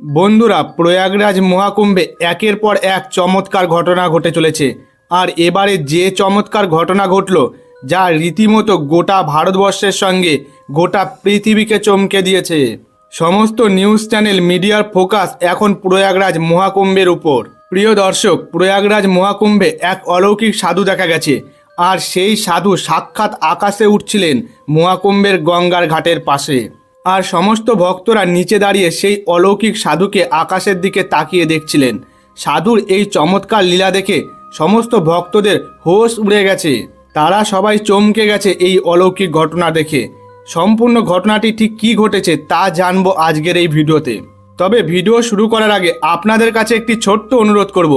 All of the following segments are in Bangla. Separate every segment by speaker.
Speaker 1: বন্ধুরা, প্রয়াগরাজ মহাকুম্ভে একের পর এক চমৎকার ঘটনা ঘটে চলেছে। আর এবারে যে চমৎকার ঘটনা ঘটল, যা রীতিমতো গোটা ভারতবর্ষের সঙ্গে গোটা পৃথিবীকে চমকে দিয়েছে। সমস্ত নিউজ চ্যানেল মিডিয়ার ফোকাস এখন প্রয়াগরাজ মহাকুম্ভের উপর। প্রিয় দর্শক, প্রয়াগরাজ মহাকুম্ভে এক অলৌকিক সাধু দেখা গেছে। আর সেই সাধু সাক্ষাৎ আকাশে উঠছিলেন মহাকুম্ভের গঙ্গার ঘাটের পাশে। আর সমস্ত ভক্তরা নিচে দাঁড়িয়ে সেই অলৌকিক সাধুকে আকাশের দিকে তাকিয়ে দেখছিলেন। সাধুর এই চমৎকার লীলা দেখে সমস্ত ভক্তদের হোশ উড়ে গেছে। তারা সবাই চমকে গেছে এই অলৌকিক ঘটনা দেখে। সম্পূর্ণ ঘটনাটি ঠিক কী ঘটেছে তা জানব আজকের এই ভিডিওতে। তবে ভিডিও শুরু করার আগে আপনাদের কাছে একটি ছোট্ট অনুরোধ করব।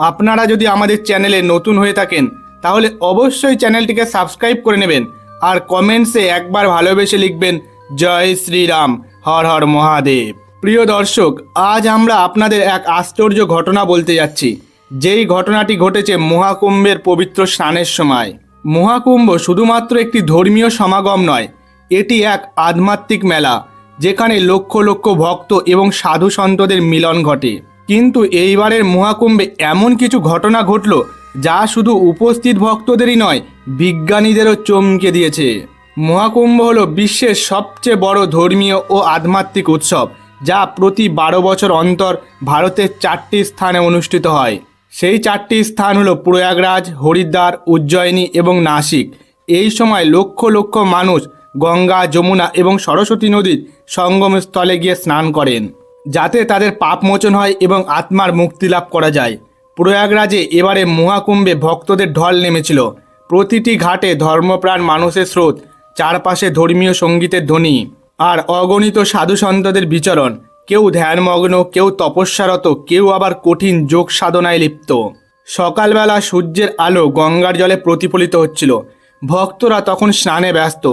Speaker 1: আপনারা যদি আমাদের চ্যানেলে নতুন হয়ে থাকেন, তাহলে অবশ্যই চ্যানেলটিকে সাবস্ক্রাইব করে নেবেন আর কমেন্টসে একবার ভালোবেসে লিখবেন জয় শ্রীরাম, হর হর মহাদেব। প্রিয় দর্শক, আজ আমরা আপনাদের এক আশ্চর্য ঘটনা বলতে যাচ্ছি। যেই ঘটনাটি ঘটেছে মহাকুম্ভের পবিত্র স্নানের সময়। মহাকুম্ভ শুধুমাত্র একটি ধর্মীয় সমাগম নয়, এটি এক আধ্যাত্মিক মেলা, যেখানে লক্ষ লক্ষ ভক্ত এবং সাধু সন্তদের মিলন ঘটে। কিন্তু এইবারের মহাকুম্ভে এমন কিছু ঘটনা ঘটল, যা শুধু উপস্থিত ভক্তদেরই নয়, বিজ্ঞানীদেরও চমকে দিয়েছে। মহাকুম্ভ হলো বিশ্বের সবচেয়ে বড় ধর্মীয় ও আধ্যাত্মিক উৎসব, যা প্রতি বারো বছর অন্তর ভারতের চারটি স্থানে অনুষ্ঠিত হয়। সেই চারটি স্থান হলো প্রয়াগরাজ, হরিদ্বার, উজ্জয়িনী এবং নাসিক। এই সময় লক্ষ লক্ষ মানুষ গঙ্গা, যমুনা এবং সরস্বতী নদীর সঙ্গমস্থলে গিয়ে স্নান করেন, যাতে তাদের পাপ মোচন হয় এবং আত্মার মুক্তি লাভ করা যায়। প্রয়াগরাজে এবারে মহাকুম্ভে ভক্তদের ঢল নেমেছিল। প্রতিটি ঘাটে ধর্মপ্রাণ মানুষের স্রোত চারপাশে ধর্মীয় সঙ্গীতের ধ্বনি আর অগণিত সাধু সন্তদের বিচরণ। কেউ ধ্যানমগ্ন, কেউ তপস্যারত, কেউ আবার কঠিন যোগ সাধনায় লিপ্ত। সকালবেলা সূর্যের আলো গঙ্গার জলে প্রতিফলিত হচ্ছিল। ভক্তরা তখন স্নানে ব্যস্ত।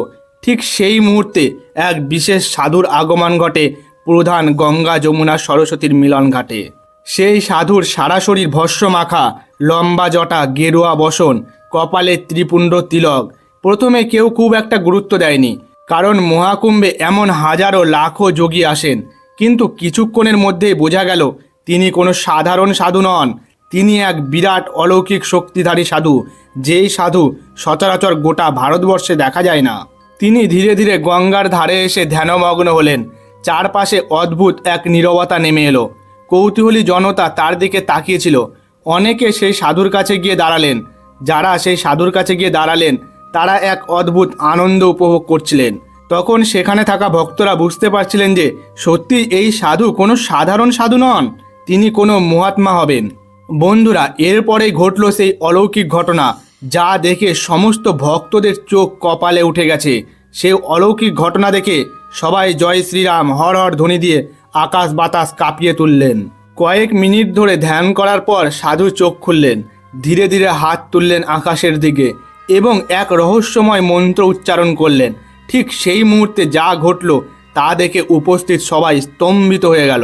Speaker 1: ঠিক সেই মুহূর্তে এক বিশেষ সাধুর আগমন ঘটে প্রধান গঙ্গা যমুনা সরস্বতীর মিলন ঘাটে। সেই সাধুর সারা শরীর ভস্য মাখা লম্বা জটা, গেরুয়া বসন, কপালে ত্রিপুণ্ড তিলক প্রথমে কেউ খুব একটা গুরুত্ব দেয়নি, কারণ মহাকুম্ভে এমন হাজারো লাখো যোগী আসেন। কিন্তু কিছুক্ষণের মধ্যেই বোঝা গেল, তিনি কোনো সাধারণ সাধু নন। তিনি এক বিরাট অলৌকিক শক্তিধারী সাধু, যেই সাধু সচরাচর গোটা ভারতবর্ষে দেখা যায় না। তিনি ধীরে ধীরে গঙ্গার ধারে এসে ধ্যানমগ্ন হলেন। চারপাশে অদ্ভুত এক নীরবতা নেমে এলো। কৌতূহলী জনতা তার দিকে তাকিয়েছিল। অনেকে সেই সাধুর কাছে গিয়ে দাঁড়ালেন। যারা সেই সাধুর কাছে গিয়ে দাঁড়ালেন তারা এক অদ্ভুত আনন্দ উপভোগ করছিলেন। তখন সেখানে থাকা ভক্তরা বুঝতে পারছিলেন যে সত্যি এই সাধু কোনো সাধারণ সাধু নন, তিনি কোনো মহাত্মা হবেন। বন্ধুরা এরপরেই ঘটল সেই অলৌকিক ঘটনা, যা দেখে সমস্ত ভক্তদের চোখ কপালে উঠে গেছে। সেই অলৌকিক ঘটনা দেখে সবাই জয় শ্রীরাম, হর হর ধ্বনি দিয়ে আকাশ বাতাস কাঁপিয়ে তুললেন। কয়েক মিনিট ধরে ধ্যান করার পর সাধু চোখ খুললেন, ধীরে ধীরে হাত তুললেন আকাশের দিকে। এবং এক রহস্যময় মন্ত্র উচ্চারণ করলেন। ঠিক সেই মুহূর্তে যা ঘটল তা দেখে উপস্থিত সবাই স্তম্ভিত হয়ে গেল।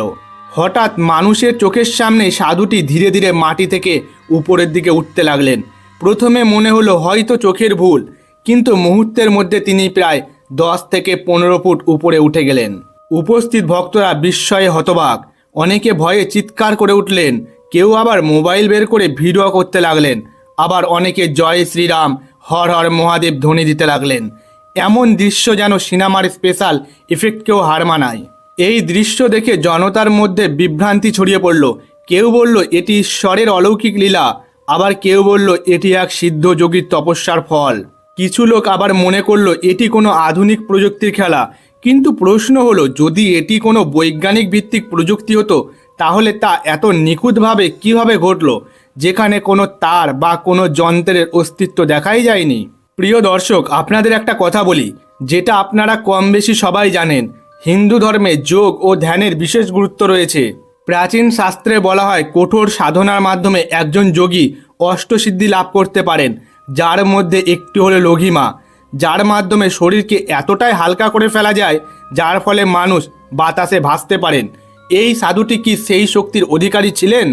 Speaker 1: হঠাৎ মানুষের চোখের সামনে সাধুটি ধীরে ধীরে মাটি থেকে উপরের দিকে উঠতে লাগলেন। প্রথমে মনে হলো হয়তো চোখের ভুল, কিন্তু মুহূর্তের মধ্যে তিনি প্রায় দশ থেকে পনেরো ফুট উপরে উঠে গেলেন। উপস্থিত ভক্তরা বিস্ময়ে হতবাক। অনেকে ভয়ে চিৎকার করে উঠলেন, কেউ আবার মোবাইল বের করে ভিডিও করতে লাগলেন, আবার অনেকে জয় শ্রীরাম হর হর মহাদেব ধ্বনি দিতে লাগলেন। এমন দৃশ্য যেন সিনেমার স্পেশাল ইফেক্টকেও হার মানায়। এই দৃশ্য দেখে জনতার মধ্যে বিভ্রান্তি ছড়িয়ে পড়ল। কেউ বলল, এটি ঈশ্বরের অলৌকিক লীলা। আবার কেউ বলল, এটি এক সিদ্ধ যোগীর তপস্যার ফল। কিছু লোক আবার মনে করল, এটি কোনো আধুনিক প্রযুক্তির খেলা। কিন্তু প্রশ্ন হলো, যদি এটি কোনো বৈজ্ঞানিক ভিত্তিক প্রযুক্তি হতো, তাহলে তা এত নিখুঁতভাবে কীভাবে ঘটলো? যেখানে কোনো তার বা কোনো যন্ত্রের অস্তিত্ব দেখাই যায়নি। প্রিয় দর্শক, আপনাদের একটা কথা বলি, যেটা আপনারা কম বেশি সবাই জানেন, হিন্দু ধর্মে যোগ ও ধ্যানের বিশেষ গুরুত্ব রয়েছে। প্রাচীন শাস্ত্রে বলা হয়, কঠোর সাধনার মাধ্যমে একজন যোগী অষ্টসিদ্ধি লাভ করতে পারেন, যার মধ্যে একটি হলো লঘিমা যার মাধ্যমে শরীরকে এতটাই হালকা করে ফেলা যায়, যার ফলে মানুষ বাতাসে ভাসতে পারেন। এই সাধুটি কি সেই শক্তির অধিকারী ছিলেন?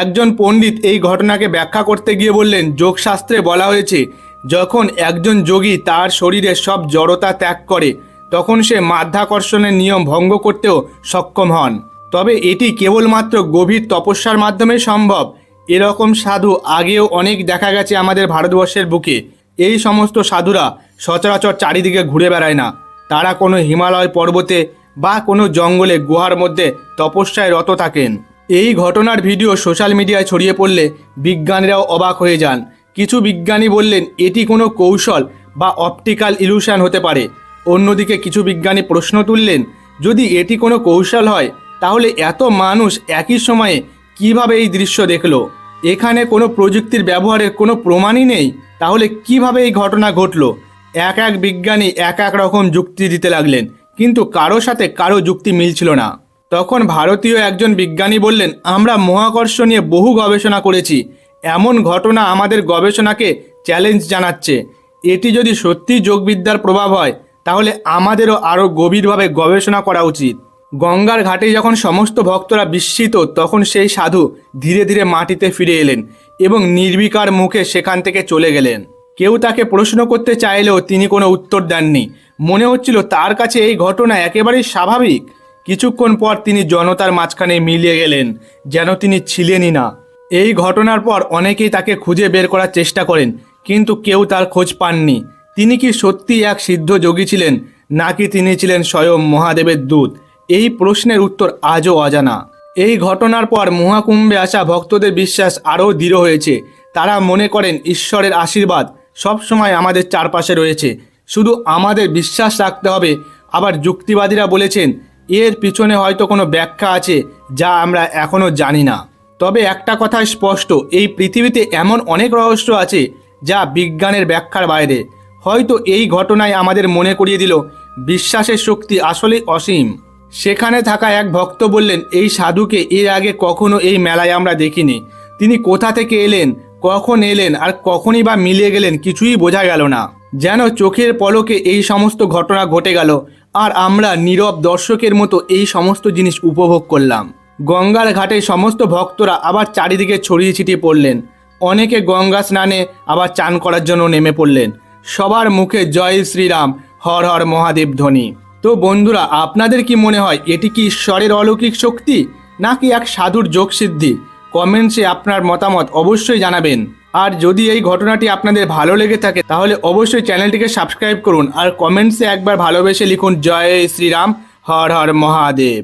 Speaker 1: একজন পণ্ডিত এই ঘটনাকে ব্যাখ্যা করতে গিয়ে বললেন, যোগশাস্ত্রে বলা হয়েছে, যখন একজন যোগী তার শরীরের সব জড়তা ত্যাগ করে, তখন সে মাধ্যাকর্ষণের নিয়ম ভঙ্গ করতেও সক্ষম হন। তবে এটি কেবলমাত্র গভীর তপস্যার মাধ্যমে সম্ভব। এরকম সাধু আগেও অনেক দেখা গেছে আমাদের ভারতবর্ষের বুকে। এই সমস্ত সাধুরা সচরাচর চারিদিকে ঘুরে বেড়ায় না। তারা কোনো হিমালয় পর্বতে বা কোনো জঙ্গলে গুহার মধ্যে তপস্যায় রত থাকেন। এই ঘটনার ভিডিও সোশ্যাল মিডিয়ায় ছড়িয়ে পড়লে বিজ্ঞানীরাও অবাক হয়ে যান। কিছু বিজ্ঞানী বললেন, এটি কোনো কৌশল বা অপটিক্যাল ইলুশন হতে পারে। অন্যদিকে কিছু বিজ্ঞানী প্রশ্ন তুললেন, যদি এটি কোনো কৌশল হয়, তাহলে এত মানুষ একই সময়ে কীভাবে এই দৃশ্য দেখল? এখানে কোনো প্রযুক্তির ব্যবহারের কোনো প্রমাণই নেই, তাহলে কীভাবে এই ঘটনা ঘটলো? এক এক বিজ্ঞানী এক এক রকম যুক্তি দিতে লাগলেন, কিন্তু কারও সাথে কারও যুক্তি মিলছিল না। তখন ভারতীয় একজন বিজ্ঞানী বললেন, আমরা মহাকর্ষ নিয়ে বহু গবেষণা করেছি। এমন ঘটনা আমাদের গবেষণাকে চ্যালেঞ্জ জানাচ্ছে। এটি যদি সত্যি যোগবিদ্যার প্রভাব হয়, তাহলে আমাদেরও আরও গভীরভাবে গবেষণা করা উচিত। গঙ্গার ঘাটে যখন সমস্ত ভক্তরা বিস্মিত, তখন সেই সাধু ধীরে ধীরে মাটিতে ফিরে এলেন এবং নির্বিকার মুখে সেখান থেকে চলে গেলেন। কেউ তাকে প্রশ্ন করতে চাইলেও তিনি কোনো উত্তর দেননি। মনে হচ্ছিল তার কাছে এই ঘটনা একেবারেই স্বাভাবিক। কিছুক্ষণ পর তিনি জনতার মাঝখানে মিলিয়ে গেলেন, যেন তিনি ছিলেনই না। এই ঘটনার পর অনেকেই তাকে খুঁজে বের করার চেষ্টা করেন, কিন্তু কেউ তার খোঁজ পাননি। তিনি কি সত্যি এক সিদ্ধ যোগী ছিলেন, নাকি তিনি ছিলেন স্বয়ং মহাদেবের দূত? এই প্রশ্নের উত্তর আজও অজানা। এই ঘটনার পর মহাকুম্ভে আসা ভক্তদের বিশ্বাস আরও দৃঢ় হয়েছে। তারা মনে করেন ঈশ্বরের আশীর্বাদ সবসময় আমাদের চারপাশে রয়েছে। শুধু আমাদের বিশ্বাস রাখতে হবে। আবার যুক্তিবাদীরা বলেছেন এর পিছনে হয়তো কোনো ব্যাখ্যা আছে যা আমরা এখনও জানি না। তবে একটা কথা স্পষ্ট, এই পৃথিবীতে এমন অনেক রহস্য আছে যা বিজ্ঞানের ব্যাখ্যার বাইরে। হয়তো এই ঘটনায় আমাদের মনে করিয়ে দিল, বিশ্বাসের শক্তি আসলেই অসীম। সেখানে থাকা এক ভক্ত বললেন, এই সাধুকে এর আগে কখনো এই মেলায় আমরা দেখিনি। তিনি কোথা থেকে এলেন, কখন এলেন, আর কখনই বা মিলিয়ে গেলেন কিছুই বোঝা গেল না। যেন চোখের পলকে এই সমস্ত ঘটনা ঘটে গেল আর আমরা নীরব দর্শকের মতো এই সমস্ত জিনিস উপভোগ করলাম। গঙ্গার ঘাটে সমস্ত ভক্তরা আবার চারিদিকে ছড়িয়ে ছিটিয়ে পড়লেন। অনেকে গঙ্গা স্নানে আবার চান করার জন্য নেমে পড়লেন। সবার মুখে জয় শ্রীরাম, হর হর মহাদেব ধ্বনি। তো বন্ধুরা, আপনাদের কি মনে হয়, এটি কি ঈশ্বরের অলৌকিক শক্তি নাকি এক সাধুর যোগসিদ্ধি? কমেন্টসে আপনার মতামত অবশ্যই জানাবেন। আর যদি এই ঘটনাটি আপনাদের ভালো লেগে থাকে, তাহলে অবশ্যই চ্যানেলটিকে সাবস্ক্রাইব করুন আর কমেন্টসে একবার ভালোবেসে লিখুন, জয় শ্রীরাম, হর হর মহাদেব।